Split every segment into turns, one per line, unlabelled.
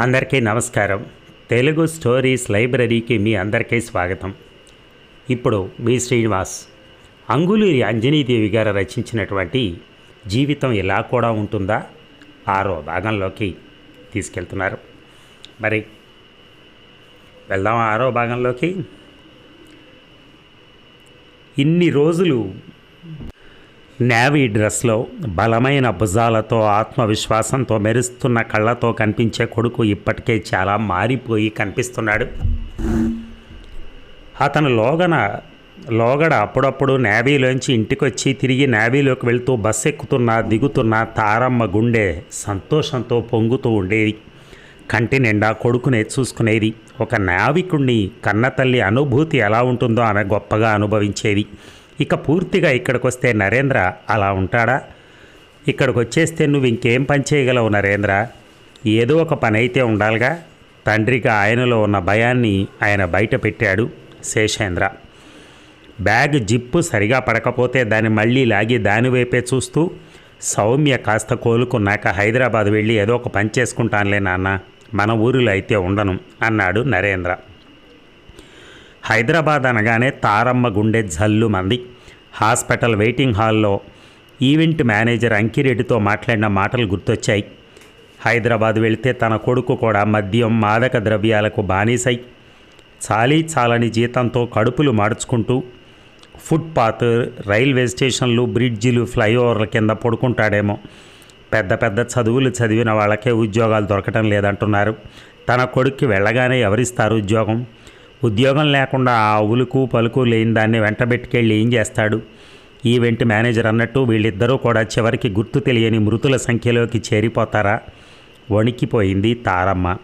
అందరికీ నమస్కారం. తెలుగు స్టోరీస్ లైబ్రరీకి మీ అందరికీ స్వాగతం. ఇప్పుడు మీ శ్రీనివాస్ అంగులూరి అంజనీదేవి గారు రచించినటువంటి జీవితం ఇలా కూడా ఉంటుందా? ఆరో భాగంలోకి తీసుకెళ్తున్నారు. మరి వెళ్దాం ఆరో భాగంలోకి? ఇన్ని రోజులు నేవీ డ్రెస్లో బలమైన భుజాలతో ఆత్మవిశ్వాసంతో మెరుస్తున్న కళ్ళతో కనిపించే కొడుకు ఇప్పటికే చాలా మారిపోయి కనిపిస్తున్నాడు. అతను లోగన లోగడ అప్పుడప్పుడు నేవీలోంచి ఇంటికొచ్చి తిరిగి నేవీలోకి వెళ్తూ బస్సు ఎక్కుతున్నా దిగుతున్న తారమ్మ గుండె సంతోషంతో పొంగుతూ ఉండేది. కంటి నిండా కొడుకునే చూసుకునేది. ఒక నావికుణ్ణి కన్నతల్లి అనుభూతి ఎలా ఉంటుందో ఆమె గొప్పగా అనుభవించేది. ఇక పూర్తిగా ఇక్కడికి వస్తే నరేంద్ర అలా ఉంటాడా? ఇక్కడికి వచ్చేస్తే నువ్వు ఇంకేం పని చేయగలవు నరేంద్ర? ఏదో ఒక పని అయితే ఉండాలిగా. తండ్రిగా ఆయనలో ఉన్న భయాన్ని ఆయన బయట పెట్టాడు శేషేంద్ర. బ్యాగ్ జిప్పు సరిగా పడకపోతే దాన్ని మళ్ళీ లాగి దాని వైపే చూస్తూ సౌమ్య కాస్త కోలుకున్నాక హైదరాబాద్ వెళ్ళి ఏదో ఒక పని చేసుకుంటానులే నాన్న. మన ఊరిలో అయితే ఉండను అన్నాడు నరేంద్ర. హైదరాబాద్ అనగానే తారమ్మ గుండె జల్లు మంది. హాస్పిటల్ వెయిటింగ్ హాల్లో ఈవెంట్ మేనేజర్ అంకిరెడ్డితో మాట్లాడిన మాటలు గుర్తొచ్చాయి. హైదరాబాద్ వెళితే తన కొడుకు కూడా మద్యం మాదక ద్రవ్యాలకు బానిసై. చాలీ చాలని జీతంతో కడుపులు మార్చుకుంటూ ఫుట్పాత్ రైల్వే స్టేషన్లు బ్రిడ్జిలు ఫ్లైఓవర్ల కింద పడుకుంటాడేమో. పెద్ద పెద్ద చదువులు చదివిన వాళ్ళకే ఉద్యోగాలు దొరకటం లేదంటున్నారు. తన కొడుక్కి వెళ్ళగానే ఎవరిస్తారు ఉద్యోగం? ఉద్యోగం లేకుండా ఆ ఉలుకు పలుకు లేని దాన్ని వెంటబెట్టుకెళ్ళి ఏం చేస్తాడు? ఈవెంట్ మేనేజర్ అన్నట్టు వీళ్ళిద్దరూ కూడా చివరికి గుర్తు తెలియని మృతుల సంఖ్యలోకి చేరిపోతారా? వణికిపోయింది తారమ్మ.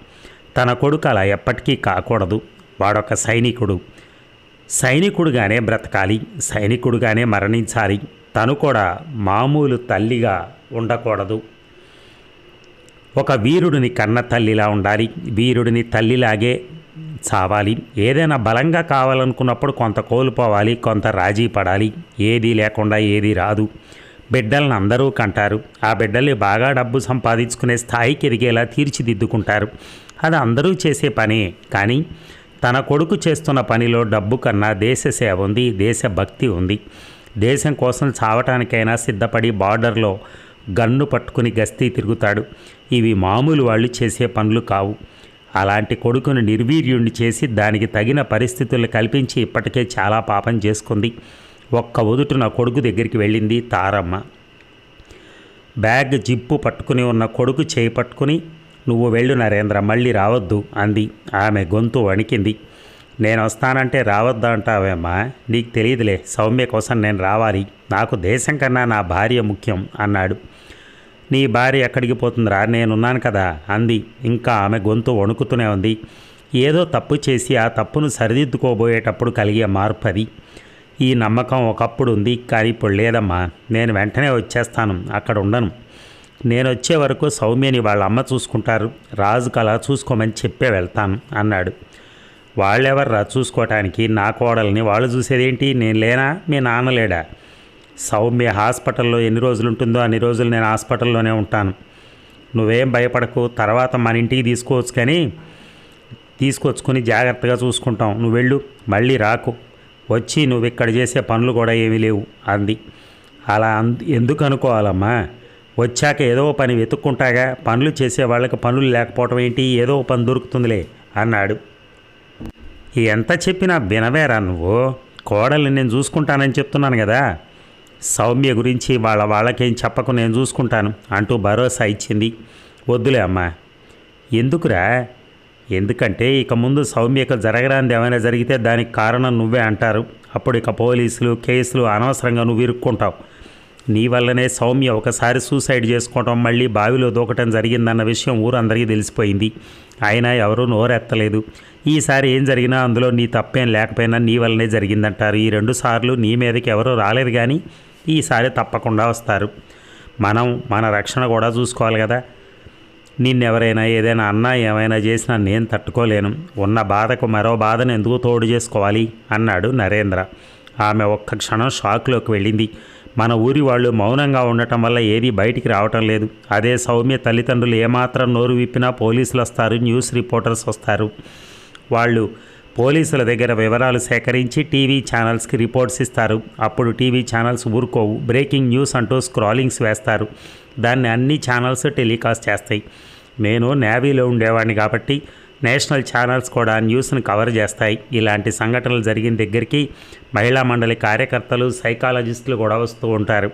తన కొడుకు అలా ఎప్పటికీ కాకూడదు. వాడొక సైనికుడు. సైనికుడుగానే బ్రతకాలి. సైనికుడుగానే మరణించాలి. తను కూడా మామూలు తల్లిగా ఉండకూడదు. ఒక వీరుడిని కన్న తల్లిలా ఉండాలి. వీరుడిని తల్లిలాగే చావాలి. ఏదైనా బలంగా కావాలనుకున్నప్పుడు కొంత కోల్పోవాలి కొంత రాజీ పడాలి. ఏది లేకుండా ఏది రాదు. బిడ్డలను అందరూ కంటారు. ఆ బిడ్డల్ని బాగా డబ్బు సంపాదించుకునే స్థాయికి ఎదిగేలా తీర్చిదిద్దుకుంటారు. అది అందరూ చేసే పనే కానీ తన కొడుకు చేస్తున్న పనిలో డబ్బు కన్నా దేశ సేవ ఉంది దేశభక్తి ఉంది. దేశం కోసం చావటానికైనా సిద్ధపడి బార్డర్లో గన్ను పట్టుకుని గస్తీ తిరుగుతాడు. ఇవి మామూలు వాళ్ళు చేసే పనులు కావు. అలాంటి కొడుకును నిర్వీర్యుణ్ణి చేసి దానికి తగిన పరిస్థితులు కల్పించి ఇప్పటికే చాలా పాపం చేసుకుంది. ఒక్క ఒదుటున కొడుకు దగ్గరికి వెళ్ళింది తారమ్మ. బ్యాగ్ జిప్పు పట్టుకుని ఉన్న కొడుకు చేయి పట్టుకుని నువ్వు వెళ్ళు నరేంద్ర మళ్ళీ రావద్దు అంది. ఆమె గొంతు వణికింది. నేను వస్తానంటే రావద్దా అంటావేమ్మా నీకు తెలియదులే సౌమ్య కోసం నేను రావాలి. నాకు దేశం కన్నా నా భార్య ముఖ్యం అన్నాడు. నీ భార్య ఎక్కడికి పోతుందిరా? నేనున్నాను కదా అంది. ఇంకా ఆమె గొంతు వణుకుతూనే ఉంది. ఏదో తప్పు చేసి ఆ తప్పును సరిదిద్దుకోబోయేటప్పుడు కలిగే మార్పు అది. ఈ నమ్మకం ఒకప్పుడు ఉంది కానీ ఇప్పుడు లేదమ్మా. నేను వెంటనే వచ్చేస్తాను అక్కడ ఉండను. నేను వచ్చే వరకు సౌమ్యని వాళ్ళ అమ్మ చూసుకుంటారు. రాజుకు అలా చూసుకోమని చెప్పే వెళ్తాను అన్నాడు. వాళ్ళెవర్రా చూసుకోవటానికి నా కోడల్ని వాళ్ళు చూసేదేంటి? నేను లేనా? మీ నాన్న లేడా? సౌమ్య హాస్పిటల్లో ఎన్ని రోజులు ఉంటుందో అన్ని రోజులు నేను హాస్పిటల్లోనే ఉంటాను. నువ్వేం భయపడకు తర్వాత మన ఇంటికి తీసుకోవచ్చు కానీ తీసుకొచ్చుకొని జాగ్రత్తగా చూసుకుంటాం. నువ్వు వెళ్ళు మళ్ళీ రాకు. వచ్చి నువ్వు ఇక్కడ చేసే పనులు కూడా ఏమీ లేవు అంది. అలా ఎందుకు అనుకోవాలమ్మా? వచ్చాక ఏదో పని వెతుక్కుంటాగా పనులు చేసే వాళ్ళకి పనులు లేకపోవటం ఏంటి? ఏదో పని దొరుకుతుందిలే అన్నాడు. ఎంత చెప్పినా వినవేరా నువ్వు? కోడల్ని నేను చూసుకుంటానని చెప్తున్నాను కదా. సౌమ్య గురించి వాళ్ళ వాళ్ళకేం చెప్పకు నేను చూసుకుంటాను అంటూ భరోసా ఇచ్చింది. వద్దులే అమ్మా. ఎందుకురా? ఎందుకంటే ఇక ముందు సౌమ్యకు జరగరాంది ఏమైనా జరిగితే దానికి కారణం నువ్వే అంటారు. అప్పుడు ఇక పోలీసులు కేసులు అనవసరంగా నువ్వు ఇరుక్కుంటావు. నీ వల్లనే సౌమ్య ఒకసారి సూసైడ్ చేసుకోవటం మళ్ళీ బావిలో దూకటం జరిగిందన్న విషయం ఊరందరికీ తెలిసిపోయింది. అయినా ఎవరూ నోరెత్తలేదు. ఈసారి ఏం జరిగినా అందులో నీ తప్పేం లేకపోయినా నీ వల్లనే జరిగిందంటారు. ఈ రెండు సార్లు నీ మీదకి ఎవరూ రాలేదు కానీ ఈసారి తప్పకుండా వస్తారు. మనం మన రక్షణ కూడా చూసుకోవాలి కదా. నిన్నెవరైనా ఏదైనా అన్నా ఏమైనా చేసినా నేను తట్టుకోలేను. ఉన్న బాధకు మరో బాధను ఎందుకు తోడు చేసుకోవాలి? అన్నాడు నరేంద్ర. ఆమె ఒక్క క్షణం షాక్లోకి వెళ్ళింది. మన ఊరి వాళ్ళు మౌనంగా ఉండటం వల్ల ఏది బయటికి రావటం లేదు. అదే సౌమ్య తల్లిదండ్రులు ఏమాత్రం నోరు విప్పినా పోలీసులు వస్తారు న్యూస్ రిపోర్టర్స్ వస్తారు. వాళ్ళు పోలీసుల దగ్గర వివరాలు సేకరించి టీవీ ఛానల్స్కి రిపోర్ట్స్ ఇస్తారు. అప్పుడు టీవీ ఛానల్స్ ఊరుకోవు. బ్రేకింగ్ న్యూస్ అంటూ స్క్రాలింగ్స్ వేస్తారు. దాన్ని అన్ని ఛానల్స్ టెలికాస్ట్ చేస్తాయి. నేను నేవీలో ఉండేవాడిని కాబట్టి నేషనల్ ఛానల్స్ కూడా న్యూస్ని కవర్ చేస్తాయి. ఇలాంటి సంఘటనలు జరిగిన దగ్గరికి మహిళా మండలి కార్యకర్తలు సైకాలజిస్టులు కూడా వస్తూ ఉంటారు.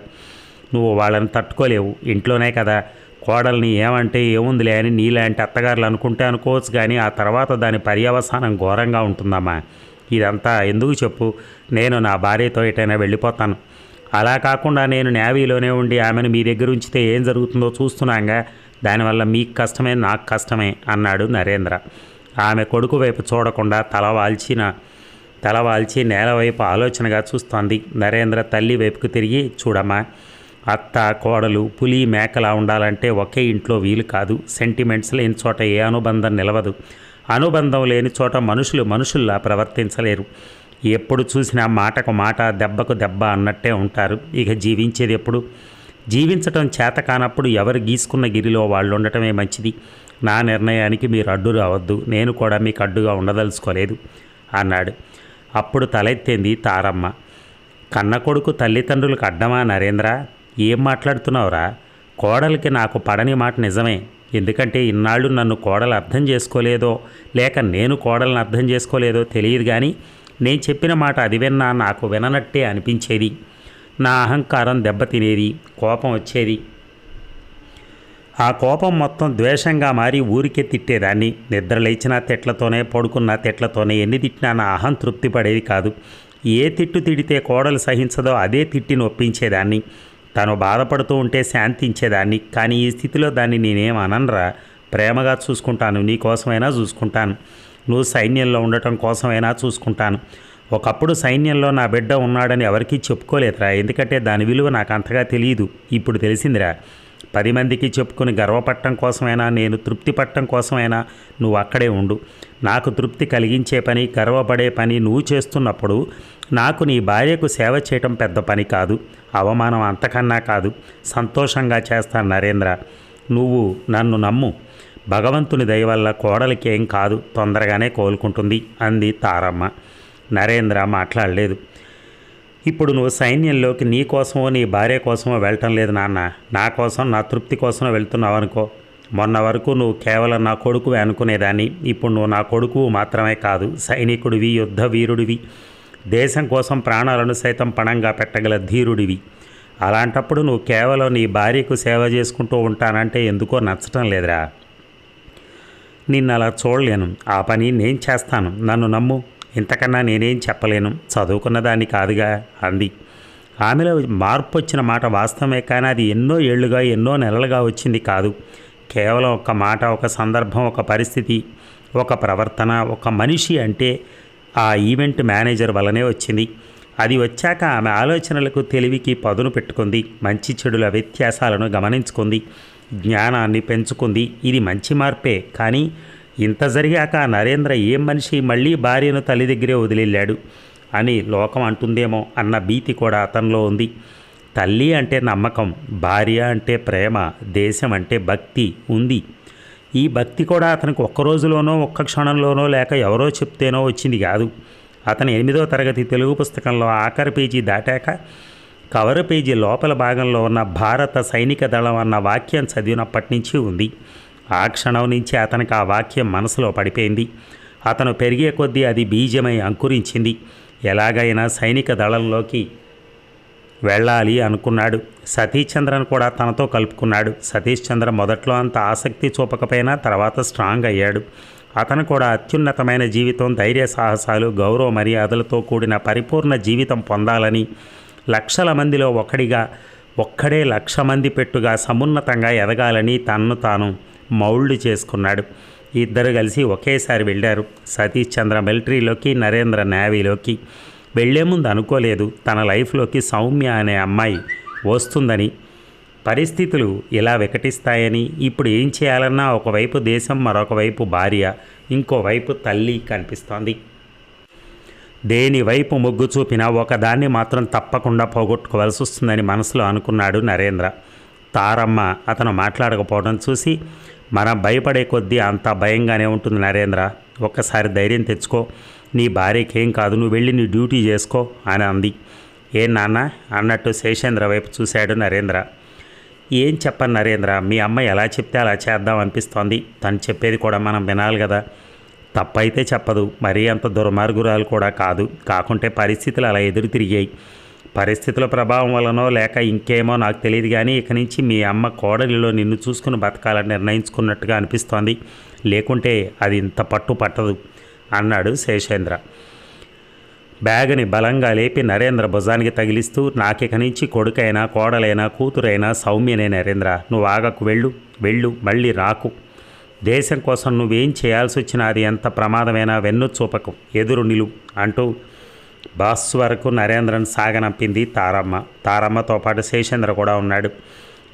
నువ్వు వాళ్ళని తట్టుకోలేవు. ఇంట్లోనే కదా. కోడల్ని ఏమంటే ఏముందిలే అని నీలాంటి అత్తగారులు అనుకుంటే అనుకోవచ్చు కానీ ఆ తర్వాత దాని పర్యవసానం ఘోరంగా ఉంటుందమ్మా. ఇదంతా ఎందుకు చెప్పు? నేను నా భార్యతో ఎటైనా వెళ్ళిపోతాను. అలా కాకుండా నేను నేవీలోనే ఉండి ఆమెను మీ దగ్గర ఉంచితే ఏం జరుగుతుందో చూస్తున్నాగా. దానివల్ల మీకు కష్టమే నాకు కష్టమే అన్నాడు నరేంద్ర. ఆమె కొడుకు వైపు చూడకుండా తల వాల్చిన తల వాల్చి నేల వైపు ఆలోచనగా చూస్తోంది నరేంద్ర తల్లి వైపుకు తిరిగి చూడమ్మా. అత్త కోడలు పులి మేకలా ఉండాలంటే ఒకే ఇంట్లో వీలు కాదు. సెంటిమెంట్స్ లేని చోట ఏ అనుబంధం నిలవదు. అనుబంధం లేని చోట మనుషులు మనుషుల్లా ప్రవర్తించలేరు. ఎప్పుడు చూసినా మాటకు మాట దెబ్బకు దెబ్బ అన్నట్టే ఉంటారు. ఇక జీవించేది ఎప్పుడు? జీవించటం చేత కానప్పుడు ఎవరు గీసుకున్న గిరిలో వాళ్ళు ఉండటమే మంచిది. నా నిర్ణయానికి మీరు అడ్డు రావద్దు. నేను కూడా మీకు అడ్డుగా ఉండదలుచుకోలేదు అన్నాడు. అప్పుడు తలెత్తింది తారమ్మ. కన్న కొడుకు తల్లిదండ్రులకు అడ్డమా నరేంద్ర? ఏం మాట్లాడుతున్నావురా? కోడలికి నాకు పడని మాట నిజమే. ఎందుకంటే ఇన్నాళ్ళు నన్ను కోడలు అర్థం చేసుకోలేదో లేక నేను కోడలను అర్థం చేసుకోలేదో తెలియదు కానీ నేను చెప్పిన మాట అది విన్నా నాకు విననట్టే అనిపించేది. నా అహంకారం దెబ్బతినేది కోపం వచ్చేది. ఆ కోపం మొత్తం ద్వేషంగా మారి ఊరికే తిట్టేదాన్ని. నిద్ర లేచిన తిట్లతోనే పడుకున్న తిట్లతోనే ఎన్ని తిట్టినా నా అహం తృప్తి పడేది కాదు. ఏ తిట్టు తిడితే కోడలు సహించదో అదే తిట్టి నొప్పించేదాన్ని. తను బాధపడుతూ ఉంటే శాంతించేదాన్ని కానీ ఈ స్థితిలో దాన్ని నేనేం అననరా. ప్రేమగా చూసుకుంటాను. నీ కోసమైనా చూసుకుంటాను. నువ్వు సైన్యంలో ఉండటం కోసమైనా చూసుకుంటాను. ఒకప్పుడు సైన్యంలో నా బిడ్డ ఉన్నాడని ఎవరికీ చెప్పుకోలేదురా. ఎందుకంటే దాని విలువ నాకు అంతగా తెలియదు ఇప్పుడు తెలిసిందిరా. పది మందికి చెప్పుకుని గర్వపడటం కోసమైనా నేను తృప్తి పట్టడం కోసమైనా నువ్వు అక్కడే ఉండు. నాకు తృప్తి కలిగించే పని గర్వపడే పని నువ్వు చేస్తున్నప్పుడు నాకు నీ భార్యకు సేవ చేయటం పెద్ద పని కాదు. అవమానం అంతకన్నా కాదు. సంతోషంగా చేస్తాను నరేంద్ర. నువ్వు నన్ను నమ్ము. భగవంతుని దయవల్ల వల్ల కోడలికి ఏం కాదు. తొందరగానే కోలుకుంటుంది అంది తారమ్మ. నరేంద్ర మాట్లాడలేదు. ఇప్పుడు నువ్వు సైన్యంలోకి నీ కోసమో నీ భార్య కోసమో వెళ్ళటం లేదు నాన్న. నా కోసం నా తృప్తి కోసం వెళ్తున్నావు అనుకో. మొన్న వరకు నువ్వు కేవలం నా కొడుకువే అనుకునేదాన్ని. ఇప్పుడు నువ్వు నా కొడుకు మాత్రమే కాదు సైనికుడివి యుద్ధ వీరుడివి. దేశం కోసం ప్రాణాలను సైతం పణంగా పెట్టగల ధీరుడివి. అలాంటప్పుడు నువ్వు కేవలం నీ భార్యకు సేవ చేసుకుంటూ ఉంటానంటే ఎందుకో నచ్చటం లేదురా. నిన్ను అలా చూడలేను. ఆ పని నేను చేస్తాను. నన్ను నమ్ము. ఇంతకన్నా నేనేం చెప్పలేను. చదువుకున్న దాన్ని కాదుగా అంది. ఆమెలో మార్పు వచ్చిన మాట వాస్తవమే కానీ అది ఎన్నో ఏళ్ళుగా ఎన్నో నెలలుగా వచ్చింది కాదు. కేవలం ఒక మాట ఒక సందర్భం ఒక పరిస్థితి ఒక ప్రవర్తన ఒక మనిషి అంటే ఆ ఈవెంట్ మేనేజర్ వల్లనే వచ్చింది. అది వచ్చాక ఆమె ఆలోచనలకు తెలివికి పదును పెట్టుకుంది మంచి చెడుల వ్యత్యాసాలను గమనించుకుంది జ్ఞానాన్ని పెంచుకుంది. ఇది మంచి మార్పే కానీ ఇంత జరిగాక నరేంద్ర ఏం మనిషి మళ్ళీ భార్యను తల్లి దగ్గరే వదిలేళ్ళాడు అని లోకం అంటుందేమో అన్న భీతి కూడా అతనిలో ఉంది. తల్లి అంటే నమ్మకం భార్య అంటే ప్రేమ దేశం అంటే భక్తి ఉంది. ఈ భక్తి కూడా అతనికి ఒక్క రోజులోనో ఒక్క క్షణంలోనో లేక ఎవరో చెప్తేనో వచ్చింది కాదు. అతను ఎనిమిదో తరగతి తెలుగు పుస్తకంలో ఆఖరి పేజీ దాటాక కవర్ పేజీ లోపల భాగంలో ఉన్న భారత సైనిక దళం అన్న వాక్యం చదివినప్పటి నుంచి ఉంది. ఆ క్షణం నుంచి అతనికి ఆ వాక్యం మనసులో పడిపోయింది. అతను పెరిగే కొద్దీ అది బీజమై అంకురించింది. ఎలాగైనా సైనిక దళంలోకి వెళ్ళాలి అనుకున్నాడు. సతీష్ చంద్రన్ కూడా తనతో కలుపుకున్నాడు. సతీష్ చంద్ర మొదట్లో అంత ఆసక్తి చూపకపోయినా తర్వాత స్ట్రాంగ్ అయ్యాడు. అతను కూడా అత్యున్నతమైన జీవితం ధైర్య సాహసాలు గౌరవ మర్యాదలతో కూడిన పరిపూర్ణ జీవితం పొందాలని లక్షల మందిలో ఒకడిగా ఒక్కడే లక్ష మంది పెట్టుగా సమున్నతంగా ఎదగాలని తన్ను తాను మౌల్డ్ చేసుకున్నాడు. ఇద్దరు కలిసి ఒకేసారి వెళ్ళారు. సతీష్ చంద్ర మిలిటరీలోకి నరేంద్ర నేవీలోకి. వెళ్ళే ముందు అనుకోలేదు తన లైఫ్లోకి సౌమ్య అనే అమ్మాయి వస్తుందని. పరిస్థితులు ఇలా వికటిస్తాయని ఇప్పుడు ఏం చేయాలన్నా ఒకవైపు దేశం మరొకవైపు భార్య ఇంకోవైపు తల్లి కనిపిస్తోంది. దేనివైపు మొగ్గు చూపినా ఒకదాన్ని మాత్రం తప్పకుండా పోగొట్టుకోవాల్సి వస్తుందని మనసులో అనుకున్నాడు నరేంద్ర. తారమ్మ అతను మాట్లాడకపోవడం చూసి మనం భయపడే కొద్దీ అంత భయంగానే ఉంటుంది నరేంద్ర. ఒక్కసారి ధైర్యం తెచ్చుకో. నీ భార్యకి ఏం కాదు నువ్వు వెళ్ళి నీ డ్యూటీ చేసుకో అని అంది. ఏం నాన్న అన్నట్టు శేషేంద్ర వైపు చూశాడు నరేంద్ర. ఏం చెప్పను నరేంద్ర మీ అమ్మ ఎలా చెప్తే అలా చేద్దాం అనిపిస్తోంది. తను చెప్పేది కూడా మనం వినాలి కదా. తప్పైతే చెప్పదు మరీ అంత దుర్మార్గురాలు కూడా కాదు. కాకుంటే పరిస్థితులు అలా ఎదురు తిరిగాయి. పరిస్థితుల ప్రభావం వలనో లేక ఇంకేమో నాకు తెలియదు కానీ ఇక నుంచి మీ అమ్మ కోడలిలో నిన్ను చూసుకుని బతకాలని నిర్ణయించుకున్నట్టుగా అనిపిస్తోంది. లేకుంటే అది ఇంత పట్టు పట్టదు అన్నాడు శేషేంద్ర. బ్యాగ్ని బలంగా లేపి నరేంద్ర భుజానికి తగిలిస్తూ నాకిక నుంచి కొడుకైనా కోడలైనా కూతురైనా సౌమ్యనే నరేంద్ర నువ్వు ఆగకు వెళ్ళు వెళ్ళు మళ్ళీ రాకు. దేశం కోసం నువ్వేం చేయాల్సి వచ్చినా అది ఎంత ప్రమాదమైనా వెన్ను చూపకు ఎదురు నిలు అంటూ బస్ వరకు నరేంద్రను సాగనంపింది తారమ్మ. తారమ్మతో పాటు శేషేంద్ర కూడా ఉన్నాడు.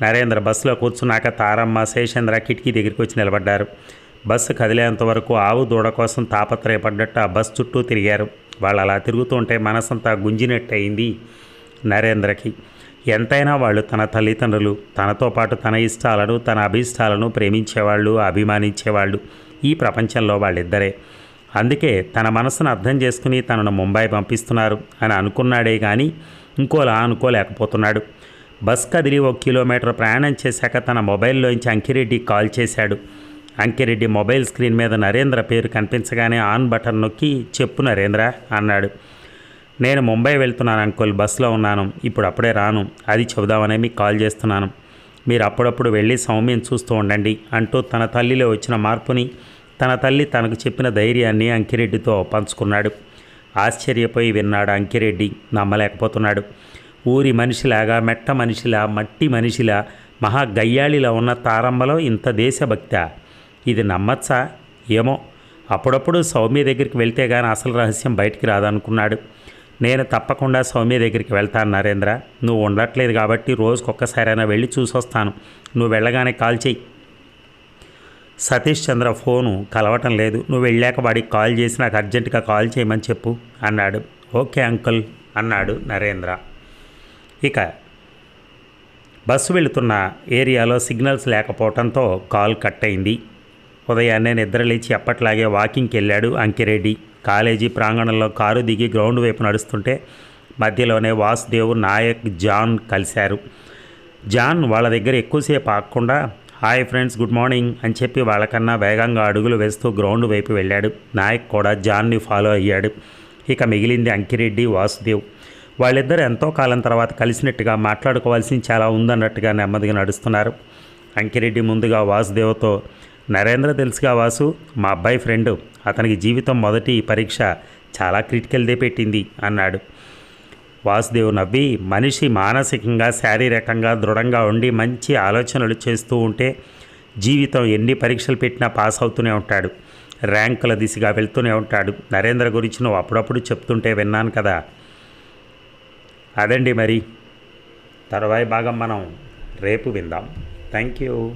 నరేంద్ర బస్సులో కూర్చున్నాక తారమ్మ శేషేంద్ర కిటికీ దగ్గరికి వచ్చి నిలబడ్డారు. బస్సు కదిలేంత వరకు ఆవు దూడ కోసం తాపత్రయపడ్డట్టు ఆ బస్ చుట్టూ తిరిగారు. వాళ్ళు అలా తిరుగుతుంటే మనసంతా గుంజినట్టు అయింది నరేంద్రకి. ఎంతైనా వాళ్ళు తన తల్లిదండ్రులు. తనతో పాటు తన ఇష్టాలను తన అభిష్టాలను ప్రేమించేవాళ్ళు అభిమానించేవాళ్ళు ఈ ప్రపంచంలో వాళ్ళిద్దరే. అందుకే తన మనసును అర్థం చేసుకుని తనను ముంబై పంపిస్తున్నారు అని అనుకున్నాడే కానీ ఇంకోలా అనుకోలేకపోతున్నాడు. బస్ కదిలి ఒక కిలోమీటర్ ప్రయాణం చేశాక తన మొబైల్లోంచి అంకిరెడ్డి కాల్ చేశాడు. అంకిరెడ్డి మొబైల్ స్క్రీన్ మీద నరేంద్ర పేరు కనిపించగానే ఆన్ బటన్ నొక్కి చెప్పు నరేంద్ర అన్నాడు. నేను ముంబై వెళ్తున్నాను అంకుల్ బస్సులో ఉన్నాను. ఇప్పుడు అప్పుడే రాను. అది చెబుదామనే మీకు కాల్ చేస్తున్నాను. మీరు అప్పుడప్పుడు వెళ్ళి సౌమ్యం చూస్తూ ఉండండి అంటూ తన తల్లిలో వచ్చిన మార్పుని తన తల్లి తనకు చెప్పిన ధైర్యాన్ని అంకిరెడ్డితో పంచుకున్నాడు. ఆశ్చర్యపోయి విన్నాడు అంకిరెడ్డి నమ్మలేకపోతున్నాడు. ఊరి మనిషిలాగా మెట్ట మనిషిలా మట్టి మనిషిలా మహా గయ్యాళిలా ఉన్న తారమ్మలో ఇంత దేశభక్త. ఇది నమ్మచ్చా? ఏమో. అప్పుడప్పుడు సౌమ్య దగ్గరికి వెళ్తే కానీ అసలు రహస్యం బయటికి రాదనుకున్నాడు. నేను తప్పకుండా సౌమ్య దగ్గరికి వెళ్తాను నరేంద్ర. నువ్వు ఉండట్లేదు కాబట్టి రోజుకొక్కసారైనా వెళ్ళి చూసొస్తాను. నువ్వు వెళ్ళగానే కాల్ చెయ్యి. సతీష్ చంద్ర ఫోను కలవటం లేదు. నువ్వు వెళ్ళాక వాడికి కాల్ చేసి నాకు అర్జెంటుగా కాల్ చేయమని చెప్పు అన్నాడు. ఓకే అంకుల్ అన్నాడు నరేంద్ర. ఇక బస్సు వెళుతున్న ఏరియాలో సిగ్నల్స్ లేకపోవడంతో కాల్ కట్ అయింది ఉదయాన్నే నిద్రలేచి అప్పట్లాగే వాకింగ్కి వెళ్ళాడు అంకిరెడ్డి. కాలేజీ ప్రాంగణంలో కారు దిగి గ్రౌండ్ వైపు నడుస్తుంటే మధ్యలోనే వాసుదేవ్ నాయక్ జాన్ కలిశారు. జాన్ వాళ్ళ దగ్గర ఎక్కువసేపు ఆగకుండా హాయ్ ఫ్రెండ్స్ గుడ్ మార్నింగ్ అని చెప్పి వాళ్ళకన్నా వేగంగా అడుగులు వేస్తూ గ్రౌండ్ వైపు వెళ్ళాడు. నాయక్ కూడా జాన్ని ఫాలో అయ్యాడు. ఇక మిగిలింది అంకిరెడ్డి వాసుదేవ్. వాళ్ళిద్దరు ఎంతో కాలం తర్వాత కలిసినట్టుగా మాట్లాడుకోవాల్సింది చాలా ఉందన్నట్టుగా నెమ్మదిగా నడుస్తున్నారు. అంకిరెడ్డి ముందుగా వాసుదేవ్తో నరేంద్ర తెలుసుగా వాసు మా అబ్బాయి ఫ్రెండ్. అతనికి జీవితం మొదటి పరీక్ష చాలా క్రిటికల్దే పెట్టింది అన్నాడు. వాసుదేవ్ నవ్వి మనిషి మానసికంగా శారీరకంగా దృఢంగా ఉండి మంచి ఆలోచనలు చేస్తూ ఉంటే జీవితం ఎన్ని పరీక్షలు పెట్టినా పాస్ అవుతూనే ఉంటాడు. ర్యాంకుల దిశగా వెళ్తూనే ఉంటాడు. నరేంద్ర గురించి నువ్వు అప్పుడప్పుడు చెప్తుంటే విన్నాను కదా. అదండి మరి. తర్వాయి భాగం మనం రేపు విందాం. Thank you.